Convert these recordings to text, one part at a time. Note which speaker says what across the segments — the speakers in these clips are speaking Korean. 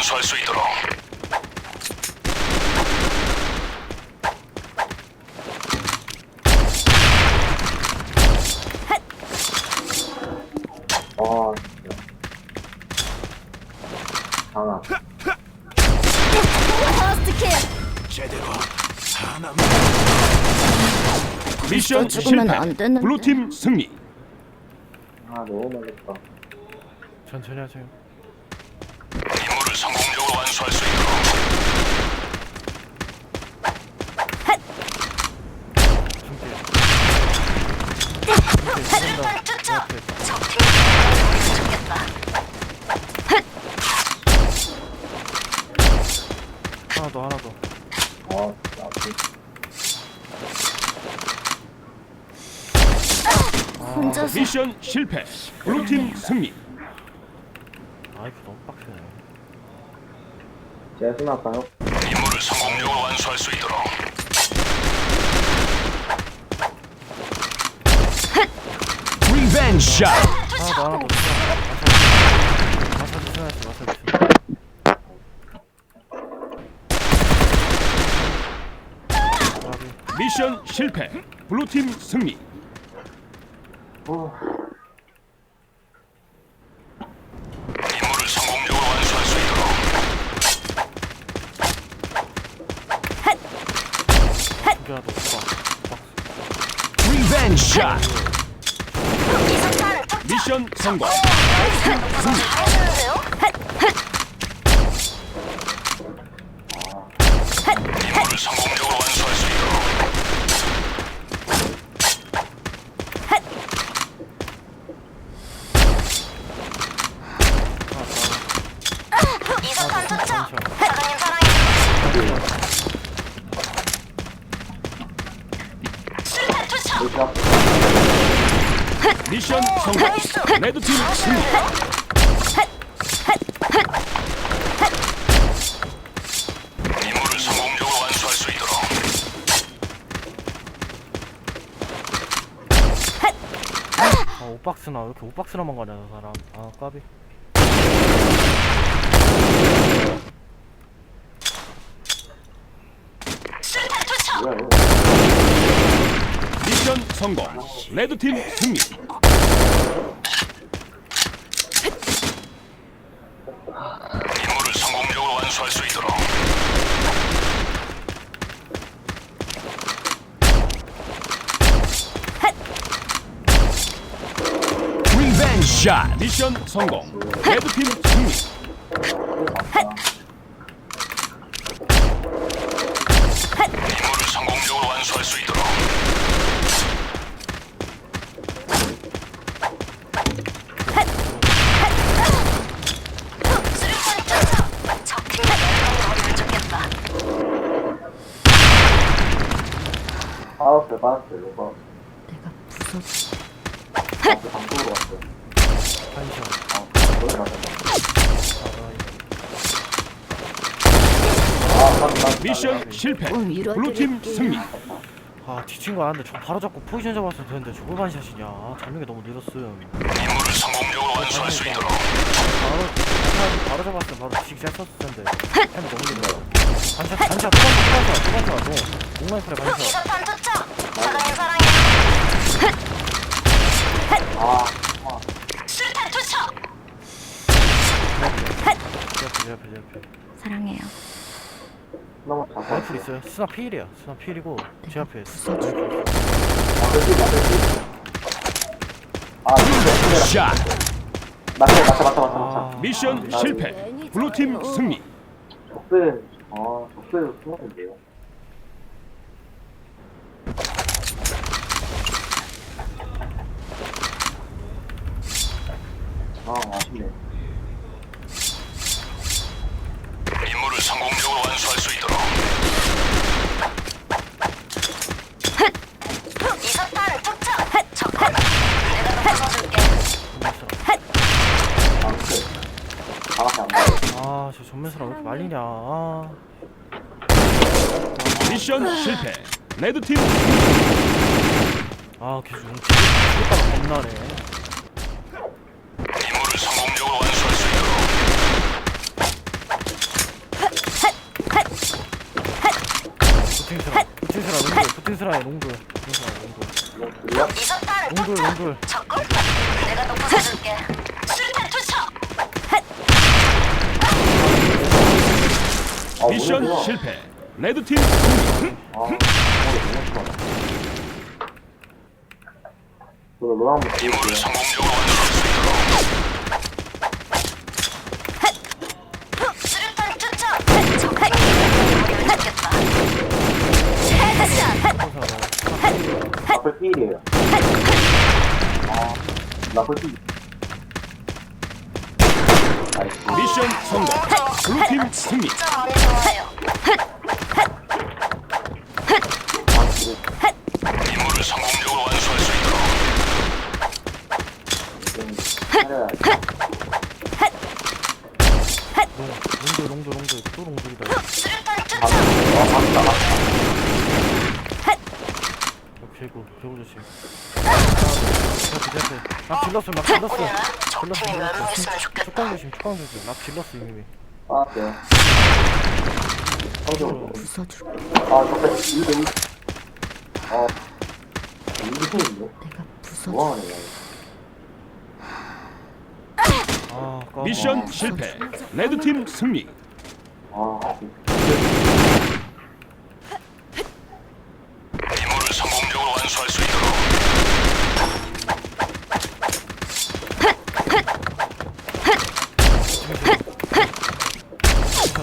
Speaker 1: 완수할 수 있도록
Speaker 2: 아, 진짜. 강아.
Speaker 3: 퍼스트 킬.
Speaker 1: 제대로 하나
Speaker 4: 미션 실패. 블루팀 승리.
Speaker 2: 아, 너무 멀렸다.
Speaker 5: 천천히 하세요.
Speaker 1: 완수할 수 있도록
Speaker 5: 중계.
Speaker 3: 수류탄 투척. 적팀 좋겠다.
Speaker 5: 하나 더 하나 더.
Speaker 2: 아.
Speaker 3: 혼자서
Speaker 4: 미션 실패. 블루팀 승리.
Speaker 5: 아이프 너무.
Speaker 2: 제가 수납할까요?
Speaker 1: 임무를 성공적으로 완수할 수 있도록
Speaker 4: 리벤지 샷.
Speaker 5: 더 하나 더. 마사지 마사지. 마사지.
Speaker 4: 미션 실패. 블루팀 승리.
Speaker 2: 어,
Speaker 4: 샷. 미션 성공.
Speaker 3: 잘
Speaker 4: 미션 성공. 레드팀 승리.
Speaker 1: 임무를 성공적으로 완수할 수 있도록
Speaker 5: 아 오박스나 왜 이렇게 오박스나만 가냐 저 사람. 아 까비.
Speaker 3: 수류탄 투척.
Speaker 2: 뭐야, 이거.
Speaker 4: 미션 성공. 레드팀 승리.
Speaker 1: 임무를 성공적으로 완수할 수 있도록
Speaker 4: 샷. 미션 성공. 레드팀 승리.
Speaker 2: 빠졌어요, 빠졌어요, 이거.
Speaker 3: 내가 무섭.
Speaker 2: 빠졌어요. 왔어요.
Speaker 5: 한시간.
Speaker 2: 아, 거기 맞았다.
Speaker 5: 아,
Speaker 2: 아, 난, 난.
Speaker 4: 미션 실패.
Speaker 3: 어.
Speaker 4: 블루팀 승리.
Speaker 5: 아 뒤친 거 아는데 저 바로 잡고 포지션 잡았으면 되는데 저걸 반샷이냐. 아, 잡는 게 너무 늦었음.
Speaker 1: 임무를 성공적으로 완수할 수 있도록
Speaker 5: 바로 바로, 잡았으면 바로 뒤치기 잘 썼을 텐데. 햄 너무 늦어. 반샷 반샷 또 반샷 또 반샷 또 반샷. 목마이 프레 반샷.
Speaker 3: 사장님 사랑해요.
Speaker 2: 아, 아.
Speaker 3: 수류탄 투척.
Speaker 5: 앞에 제 앞에.
Speaker 3: 사랑해요.
Speaker 2: 너무 잡아.
Speaker 5: 라이플 있어요. 스나 필이야. 스나 필이고 제 앞에 라이플.
Speaker 2: 아. 아, 진짜.
Speaker 4: 샷.
Speaker 2: 맞다, 맞다, 맞다, 맞다,
Speaker 5: 아,
Speaker 2: 맞다.
Speaker 4: 미션 실패. 블루팀 승리.
Speaker 2: 적대, 아, 적대도 수업인데요. 아, 아쉽네.
Speaker 1: 임무를 성공적으로 완수할 수 있도록
Speaker 3: 투척. 내가 부숴줄게.
Speaker 2: 아, 안.
Speaker 5: 아저 전면사람 왜 이렇게 말리냐. 아.
Speaker 4: 미션 실패. 레드 팀
Speaker 5: 아 계속 용 죽겠다가 겁나네.
Speaker 2: 이건 둘이야?
Speaker 3: 이석탄
Speaker 5: 롱돌 롱돌
Speaker 3: 적군 내가 또 부숴줄게 수류탄 투척
Speaker 2: 아,
Speaker 4: 미션
Speaker 2: 모르구나.
Speaker 4: 실패. 레드팀 승리.
Speaker 2: 아, 머리 너무 심하다. 저 로랑 한번 보여줄게 필. 나이스.
Speaker 4: 미션 성공. 블루팀 승리.
Speaker 3: 좋아요
Speaker 5: 개구 개구 조심 앞에 락 질렀어 락 질렀어 질렀어 질렀어 축강 조심 축강 조심 락 질렀어 이미
Speaker 2: 빠졌어요. 성적으로. 아, 잠깐, 이거, 이거. 어, 인생인데? 뭐하는 거야,
Speaker 5: 아 까워
Speaker 4: 미션 실패. 레드팀 승리.
Speaker 2: 아,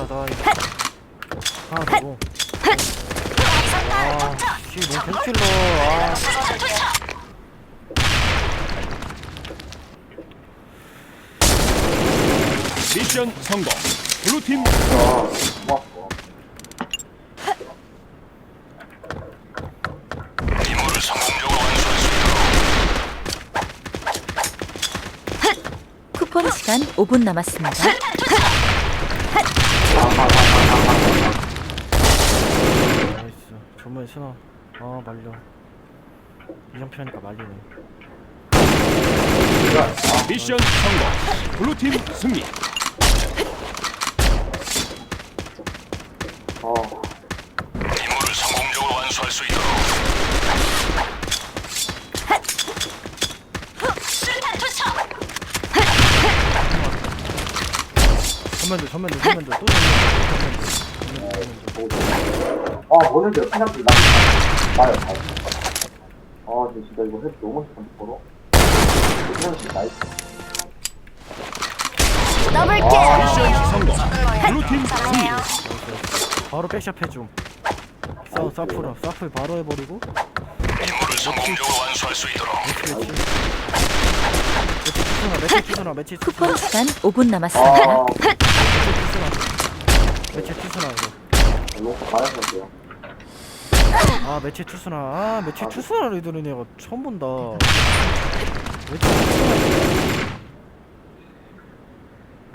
Speaker 5: 나와 이거 하나 더고
Speaker 3: 투척
Speaker 5: 아씨 너무 질러. 아
Speaker 4: 미션 성공. 블루팀
Speaker 2: 아,
Speaker 6: 쿠폰 시간 5분 남았습니다.
Speaker 5: 나이스. 정말 신어 아 말려. 이정표 하니까 말리네.
Speaker 4: 미션 성공. 블루팀 승리.
Speaker 2: 어,
Speaker 1: 임무를 성공적으로 완수할 수 있도록
Speaker 5: 전면들 전면들 전면들. 또
Speaker 2: 아, 뭐는데, 사람들 나, 나요, 나요. 아, 근데 진짜 이거 해도 너무 싶은데, 걸어? 이런 나이스.
Speaker 3: 더블킬.
Speaker 4: 미션 성공.
Speaker 3: 뭐야
Speaker 4: 블루팀 승리.
Speaker 5: 바로 백샷 해줌 사, 사프라 사프 바로 해버리고.
Speaker 1: 임무를 성
Speaker 5: 매치 매치 투수나 매치 투수나
Speaker 6: 쿠폰 시간 5분 남았습니다.
Speaker 2: 아,
Speaker 5: 매치 투수나 이거. 아 매치 투수나 아 매치 투수나 리더는 얘가 처음 본다 매치 투수나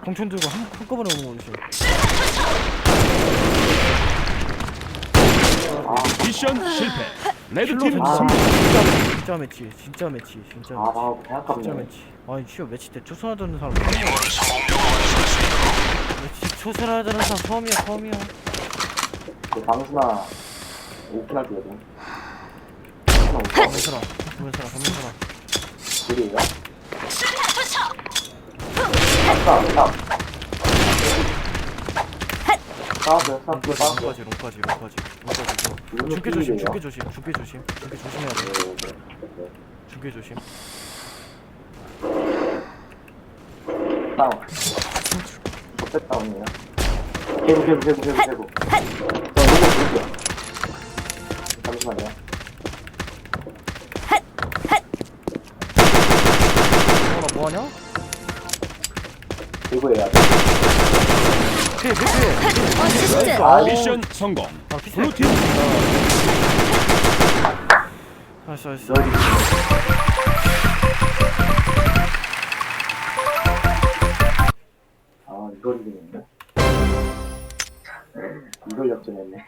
Speaker 5: 공천 들고 한, 한꺼번에 오는 거지
Speaker 4: 미션 실패.
Speaker 5: 킬로
Speaker 4: 레드팀
Speaker 5: 된다
Speaker 4: 승리.
Speaker 5: 진짜 매치 진짜 매치 진짜
Speaker 2: 아,
Speaker 5: 매치
Speaker 2: 나
Speaker 5: 진짜
Speaker 2: 생각하면
Speaker 5: 매치 아니 치어 매치 때 되는 사람 처음이야 매치 되는 사람 처음이야 처음이야
Speaker 2: 그 방수나 오픈할 때거든. 방수나 오픈
Speaker 5: 검은사람 검은사람 검은사람
Speaker 2: 둘이에요?
Speaker 3: 수류탄 투척
Speaker 2: 아싸, 딱. 싸웠어요, 싸웠어요,
Speaker 5: 롱까지
Speaker 2: 싸웠어요.
Speaker 5: 롱까지 롱까지 롱까지 롱까지
Speaker 2: 이거는
Speaker 5: 죽게 조심. 죽게 조심 죽게 조심 죽게 조심해야 돼
Speaker 2: 네, 네, 네.
Speaker 5: 죽게 조심
Speaker 2: 다운. 저백 다운이에요. 개구, 개구, 개구, 개구, 개구. 저 너무 줄게요. 잠시만요.
Speaker 5: 어나 뭐하냐?
Speaker 2: 개구예요.
Speaker 5: 피해 피해 피해
Speaker 6: 어시스트.
Speaker 5: 아,
Speaker 4: 미션 성공.
Speaker 5: 아 피해
Speaker 4: 블루팀
Speaker 5: 나이스 나이스.
Speaker 2: 아, 이걸 이기겠네. 이걸 역전했네.